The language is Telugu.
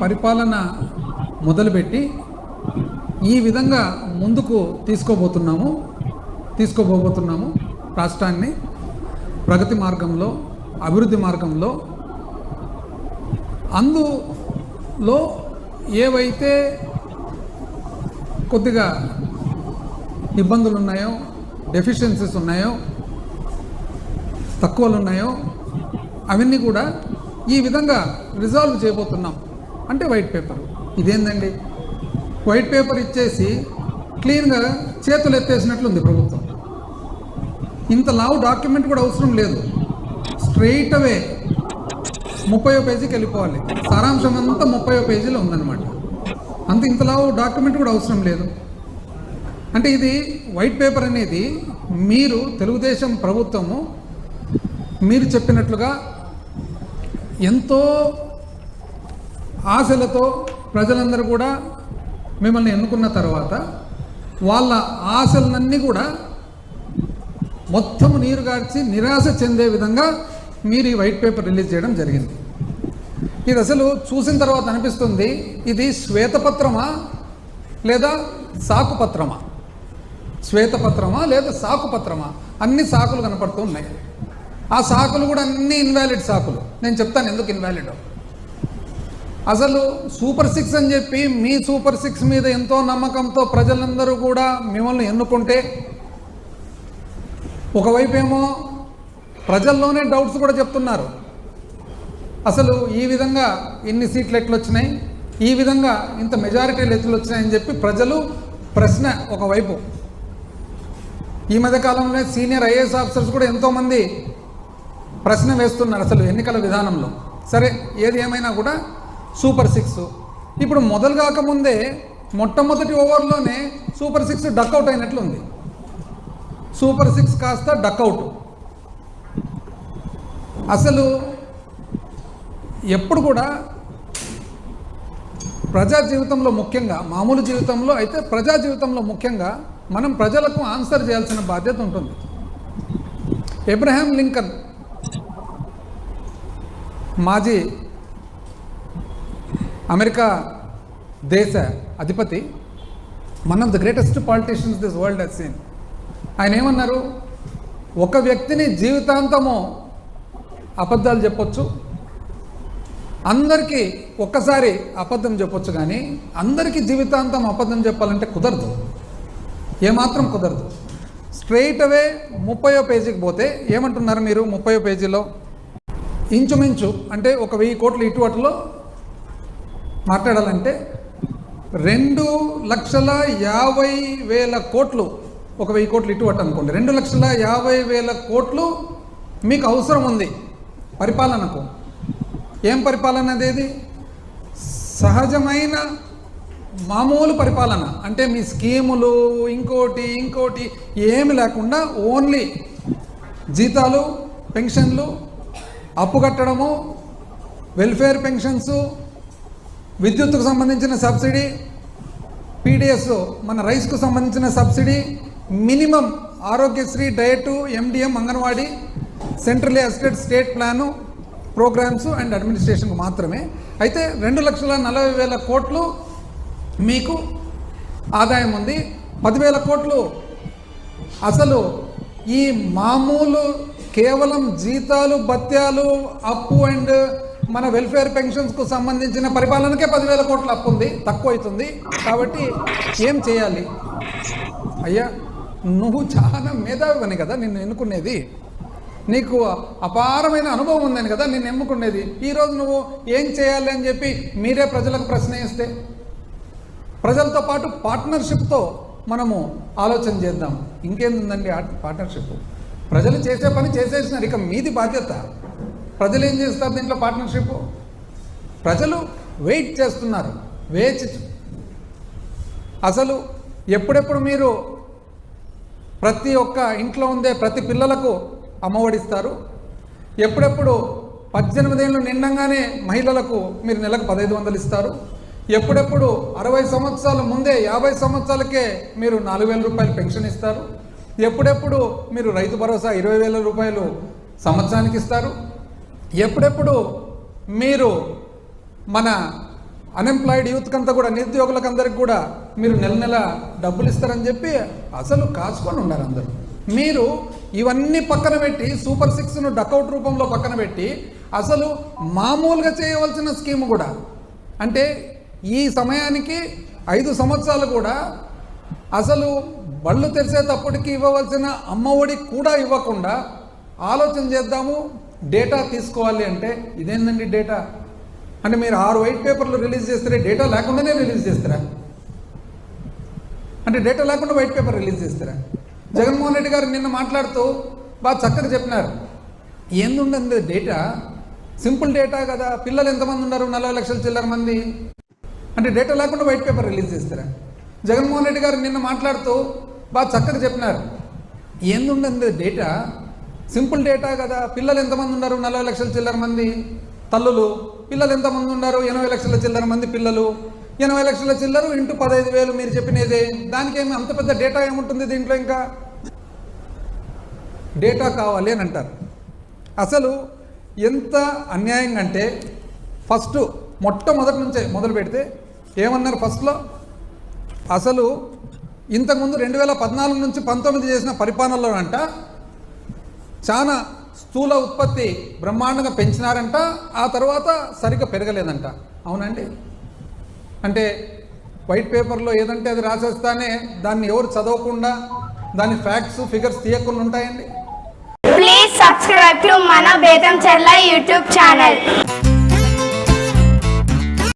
పరిపాలన మొదలుపెట్టి ఈ విధంగా ముందుకు తీసుకోబోతున్నాము తీసుకోబోతున్నాము రాష్ట్రాన్ని ప్రగతి మార్గంలో అభివృద్ధి మార్గంలో. అందులో ఏవైతే కొద్దిగా ఇబ్బందులు ఉన్నాయో డెఫిషియన్సీస్ ఉన్నాయో తక్కువలు ఉన్నాయో అవన్నీ కూడా ఈ విధంగా రిజాల్వ్ చేయబోతున్నాం. అంటే వైట్ పేపర్. ఇదేందండి? వైట్ పేపర్ ఇచ్చేసి క్లీన్గా చేతులు ఎత్తేసినట్లుంది ప్రభుత్వం. ఇంత లావు డాక్యుమెంట్ కూడా అవసరం లేదు. స్ట్రైట్ అవే ముప్పై పేజీకి వెళ్ళిపోవాలి. సారాంశం అంతా ముప్పై పేజీలో ఉందన్నమాట. అంత ఇంత లావు డాక్యుమెంట్ కూడా అవసరం లేదు. అంటే ఇది వైట్ పేపర్ అనేది మీరు తెలుగుదేశం ప్రభుత్వము మీరు చెప్పినట్లుగా ఎంతో ఆశలతో ప్రజలందరూ కూడా మిమ్మల్ని ఎన్నుకున్న తర్వాత వాళ్ళ ఆశలన్నీ కూడా మొత్తం నీరు గార్చి నిరాశ చెందే విధంగా మీరు ఈ వైట్ పేపర్ రిలీజ్ చేయడం జరిగింది. ఇది అసలు చూసిన తర్వాత అనిపిస్తుంది ఇది శ్వేతపత్రమా లేదా సాకుపత్రమా? శ్వేతపత్రమా లేదా సాకుపత్రమా? అన్ని సాకులు కనపడుతూ ఉన్నాయి. ఆ సాకులు కూడా అన్ని ఇన్వాలిడ్ సాకులు. నేను చెప్తాను ఎందుకు ఇన్వాలిడ్ అసలు సూపర్ సిక్స్ అని చెప్పి మీ సూపర్ సిక్స్ మీద ఎంతో నమ్మకంతో ప్రజలందరూ కూడా మిమ్మల్ని ఎన్నుకుంటే ఒకవైపు ఏమో ప్రజల్లోనే డౌట్స్ కూడా చెప్తున్నారు. అసలు ఈ విధంగా ఇన్ని సీట్లు ఎట్లు వచ్చినాయి ఈ విధంగా ఇంత మెజారిటీలు ఎట్లు వచ్చినాయని చెప్పి ప్రజలు ప్రశ్న ఒకవైపు. ఈ మధ్య కాలంలో సీనియర్ ఐఏఎస్ ఆఫీసర్స్ కూడా ఎంతోమంది ప్రశ్న వేస్తున్నారు అసలు ఎన్నికల విధానంలో. సరే ఏది ఏమైనా కూడా సూపర్ సిక్స్. ఇప్పుడు మొదలు కాకముందే మొట్టమొదటి ఓవర్లోనే సూపర్ సిక్స్ డక్అవుట్ అయినట్లుంది. సూపర్ సిక్స్ కాస్త డక్అవుట్. అసలు ఎప్పుడు కూడా ప్రజా జీవితంలో ముఖ్యంగా మామూలు జీవితంలో అయితే ప్రజా జీవితంలో ముఖ్యంగా మనం ప్రజలకు ఆన్సర్ చేయాల్సిన బాధ్యత ఉంటుంది. ఎబ్రహాం లింకన్ మాజీ అమెరికా దేశ అధిపతి one of the greatest politicians this world he's seen ఆయన ఏమన్నారు? ఒక వ్యక్తిని జీవితాంతము అబద్ధాలు చెప్పొచ్చు అందరికీ ఒక్కసారి అబద్ధం చెప్పొచ్చు కానీ అందరికీ జీవితాంతం అబద్ధం చెప్పాలంటే కుదరదు. ఏమాత్రం కుదరదు. స్ట్రైట్ అవే ముప్పయో పేజీకి పోతే ఏమంటున్నారు మీరు ముప్పయో పేజీలో? ఇంచుమించు అంటే ఒక వెయ్యి కోట్లు ఇటువట్లో మాట్లాడాలంటే రెండు లక్షల యాభై వేల కోట్లు ఒక వెయ్యి కోట్లు ఇటు అనుకోండి. రెండు లక్షల యాభై వేల కోట్లు మీకు అవసరం ఉంది పరిపాలనకు. ఏం పరిపాలన అనేది సహజమైన మామూలు పరిపాలన. అంటే మీ స్కీములు ఇంకోటి ఇంకోటి ఏమి లేకుండా ఓన్లీ జీతాలు పెన్షన్లు అప్పు కట్టడము వెల్ఫేర్ పెన్షన్స్ విద్యుత్తుకు సంబంధించిన సబ్సిడీ పీడిఎస్ మన రైస్కు సంబంధించిన subsidy minimum Aarogyasri diet MDM Anganwadi central assisted state plan programmes and అడ్మినిస్ట్రేషన్కు మాత్రమే. అయితే రెండు లక్షల నలభై వేల కోట్లు మీకు ఆదాయం ఉంది. పదివేల కోట్లు అసలు ఈ మామూలు కేవలం జీతాలు భత్యాలు అప్పు అండ్ మన వెల్ఫేర్ పెన్షన్స్కు సంబంధించిన పరిపాలనకే పదివేల కోట్ల అప్పు ఉంది తక్కువ అవుతుంది. కాబట్టి ఏం చేయాలి? అయ్యా నువ్వు చాలా మేధావివని కదా నిన్ను ఎన్నుకునేది? నీకు అపారమైన అనుభవం ఉందని కదా నిన్ను ఎమ్ముకునేది ఈరోజు నువ్వు ఏం చేయాలి అని చెప్పి మీరే ప్రజలకు ప్రశ్న ఇస్తే ప్రజలతో పాటు పార్ట్నర్షిప్తో మనము ఆలోచన చేద్దాం. ఇంకేందండి పార్ట్నర్షిప్ ప్రజలు చేసే పని చేసేసినారు ఇక మీది బాధ్యత. ప్రజలు ఏం చేస్తారు దీంట్లో పార్ట్నర్షిప్ ప్రజలు వెయిట్ చేస్తున్నారు వేచి అసలు ఎప్పుడెప్పుడు మీరు ప్రతి ఒక్క ఇంట్లో ఉండే ప్రతి పిల్లలకు అమ్మఒడిస్తారు ఎప్పుడెప్పుడు పద్దెనిమిదేళ్ళు నిండంగానే మహిళలకు మీరు నెలకు పదహైదు వందలు ఇస్తారు? ఎప్పుడెప్పుడు అరవై సంవత్సరాల ముందే యాభై సంవత్సరాలకే మీరు నాలుగు వేల రూపాయలు పెన్షన్ ఇస్తారు? ఎప్పుడెప్పుడు మీరు రైతు భరోసా ఇరవై వేల రూపాయలు సంవత్సరానికి ఇస్తారు? ఎప్పుడెప్పుడు మీరు మన అన్ఎంప్లాయిడ్ యూత్కంతా కూడా నిరుద్యోగులకందరికి కూడా మీరు నెల నెల డబ్బులు ఇస్తారని చెప్పి అసలు కాసుకొని ఉన్నారు అందరూ. మీరు ఇవన్నీ పక్కన పెట్టి సూపర్ సిక్స్ను డకౌట్ రూపంలో పక్కన పెట్టి అసలు మామూలుగా చేయవలసిన స్కీమ్ కూడా. అంటే ఈ సమయానికి ఐదు సంవత్సరాలు కూడా అసలు బళ్ళు తెరిచేటప్పటికి ఇవ్వవలసిన అమ్మఒడి కూడా ఇవ్వకుండా ఆలోచన చేద్దాము డేటా తీసుకోవాలి అంటే ఇదేందండి డేటా? అంటే మీరు ఆరు వైట్ పేపర్లు రిలీజ్ చేస్తారే డేటా లేకుండానే రిలీజ్ చేస్తారా? అంటే డేటా లేకుండా వైట్ పేపర్ రిలీజ్ చేస్తారా? జగన్మోహన్ రెడ్డి గారు నిన్న మాట్లాడుతూ బాగా చక్కగా చెప్పినారు. ఏందుండదు డేటా? సింపుల్ డేటా కదా. పిల్లలు ఎంతమంది ఉన్నారు? నలభై లక్షల చిల్లర మంది. అంటే డేటా లేకుండా వైట్ పేపర్ రిలీజ్ చేస్తారా? జగన్మోహన్ రెడ్డి గారు నిన్న మాట్లాడుతూ బాగా చక్కగా చెప్పినారు. ఏందుండదు డేటా? సింపుల్ డేటా కదా. పిల్లలు ఎంతమంది ఉన్నారు? నలభై లక్షల చిల్లర మంది తల్లులు. పిల్లలు ఎంతమంది ఉన్నారు? ఎనభై లక్షల చిల్లర మంది పిల్లలు. ఎనభై లక్షల చిల్లరు ఇంటూ పదహైదు వేలు మీరు చెప్పినదే. ఏమి అంత పెద్ద డేటా ఏముంటుంది దీంట్లో ఇంకా? డేటా కావాలి అని అంటారు. అసలు ఎంత అన్యాయంగా అంటే ఫస్ట్ మొట్టమొదటి నుంచే మొదలు పెడితే ఏమన్నారు ఫస్ట్లో? అసలు ఇంతకుముందు రెండు వేల పద్నాలుగు నుంచి పంతొమ్మిది చేసిన పరిపాలనలో అంట చాలా స్థూల ఉత్పత్తి బ్రహ్మాండంగా పెంచినారంట ఆ తర్వాత సరిగ్గా పెరగలేదంట. అవునండి? అంటే వైట్ పేపర్లో ఏదంటే అది రాసేస్తానే దాన్ని ఎవరు చదవకుండా దాని ఫ్యాక్ట్స్ ఫిగర్స్ తీయకుండా ఉంటాయండి? ప్లీజ్ సబ్స్క్రైబ్ టు మన బేతం Chella యూట్యూబ్ ఛానల్